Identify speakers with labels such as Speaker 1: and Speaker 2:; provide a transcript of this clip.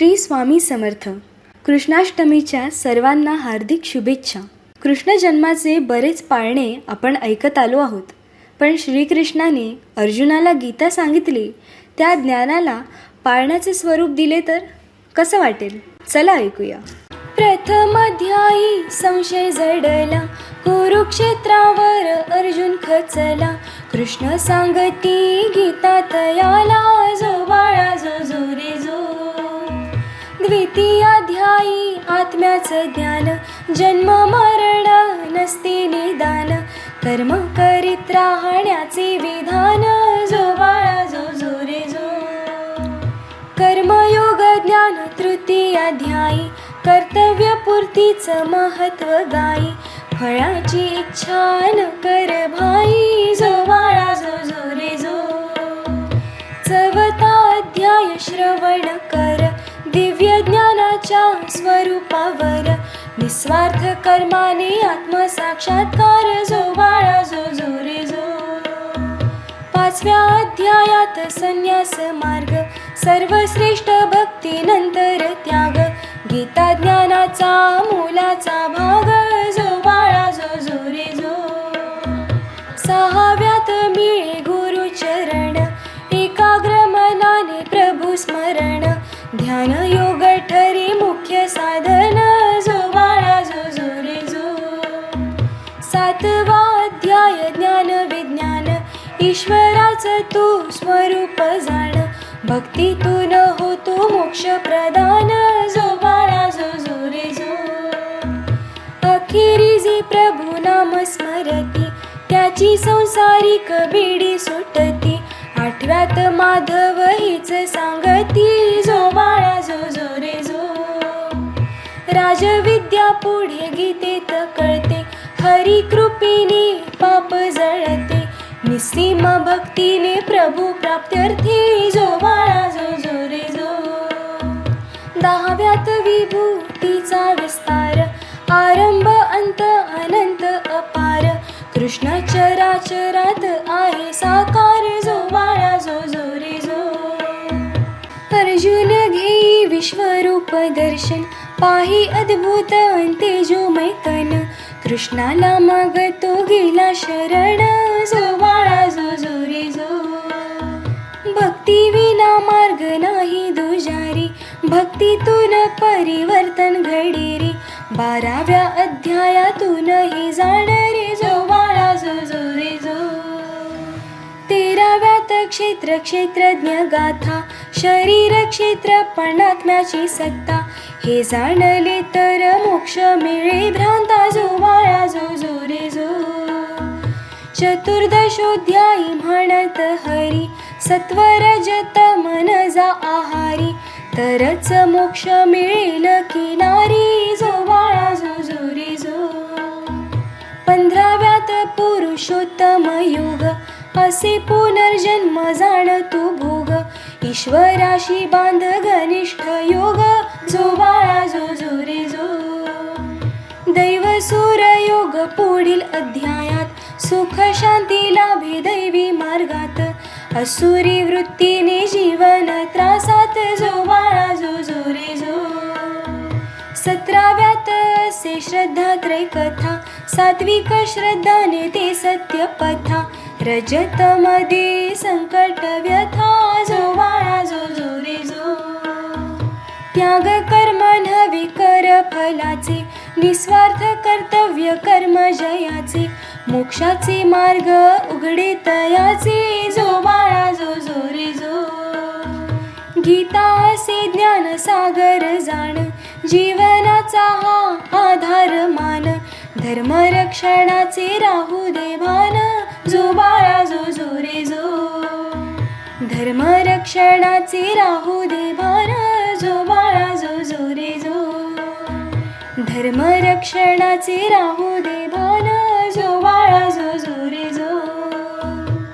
Speaker 1: श्री स्वामी समर्थ. कृष्णाष्टमीच्या सर्वांना हार्दिक शुभेच्छा. कृष्ण जन्माचे बरेच पाळणे आपण ऐकत आलो आहोत. पण श्रीकृष्णाने अर्जुनाला गीता सांगितली त्या ज्ञानाला पाळण्याचे स्वरूप दिले तर कसं वाटेल? चला ऐकूया. प्रथम अध्यायी संशय जडला कुरुक्षेत्रावर अर्जुन खचला. कृष्ण सांगती गीता तया द्वितीयाध्यायी आत्म्याचं ज्ञान? जन्म मरण नसते निदान. कर्म करीत राहण्याचे विधान. जो बाळा जो जो रे जो. कर्मयोग ज्ञान तृतीयाध्यायी कर्तव्यपूर्तीचं महत्त्व गाई. फळाची इच्छा न कर ज्ञानाच्या स्वरूपावर निस्वार्थ कर्माने आत्मसाक्षात्कार जो बाळा जो जो रे जो. पाचव्या अध्यायात संन्यास मार्ग सर्वश्रेष्ठ भक्ती नंतर त्याग गीता ज्ञानाचा मोलाचा भाग जो बाळा जो जो रे जो. सहाव्यात मिळे गुरुचरण एकाग्र मनाने प्रभू स्मरण ध्यान योग सातवा अध्याय ज्ञान विज्ञान. ईश्वराचं तू स्वरूप जाण. भक्तीतून होतो मोक्ष प्रदान. जो बाळा जो जो रे जो. अखेरी प्रभू नाम स्मरती त्याची संसारिक बेडी सुटती. आठव्यात माधव हीच सांगती जो बाळा जो जो रे जो. राजविद्या पुढे गीतेत कळते हरी कृपेने पाप जळते. निसीम भक्तीने प्रभू प्राप्त्यर्थी जो बाळा जो जो रे जो दहाव्यात विभूतीचा विस्तार. आरंभ अंत अनंत अपार. कृष्ण चराचरात आहे साकार. जो बाळा जो जो रे जो अर्जुन घेई विश्वरूप दर्शन. पाही अद्भुत तेजोमय तन. कृष्णाला मागतो गेला शरण जो बाळा जो जो रे जो. भक्ती विना मार्ग नाही दुजारी भक्तीतून परिवर्तन घडेरी बाराव्या अध्यायातून हे जाणारे जो बाळा जो जो रे जो. तेराव्यात क्षेत्र क्षेत्रज्ञ गाथा शरीर क्षेत्र पणात्म्याची सत्ता. हे जाणले तर मोक्ष मिळे भ्रा चतुर्दशोध्यायी म्हणत हरी सत्वरजत मन जा आहारी. तरच मोक्ष मिळेल किनारी जो बाळा जो जोरी जो. पंधराव्यात पुरुषोत्तम युग असे पुनर्जन्म जाण तू भोग. ईश्वराशी बांध घनिष्ठ योग जो बाळा जो जो जो. दैव सूर योग पुढील अध्यायात सुख शांती लाभे दैवी मार्गात. असुरी वृत्तीने जीवन त्रासात जो बाळा जो जो रे जो. सतराव्यात से श्रद्धा कथा सात्विक श्रद्धाने ते सत्य पथा रजत मध्ये संकट व्यथा जो बाळा जो जो रे जो. त्याग कर्म नवी कर फलाचे निस्वार्थ कर्तव्य कर्म जयाचे मोक्षाचे मार्ग उघडे तयाचे जो बाळा जो जो रे जो. गीता असे ज्ञान सागर जाण जीवनाचा हा आधार मान. धर्म रक्षणाचे राहू दे भान. जो बाळा जो जो रे जो. धर्म रक्षणाचे राहू दे भान. जो बाळा क्षणाचे राहू दे.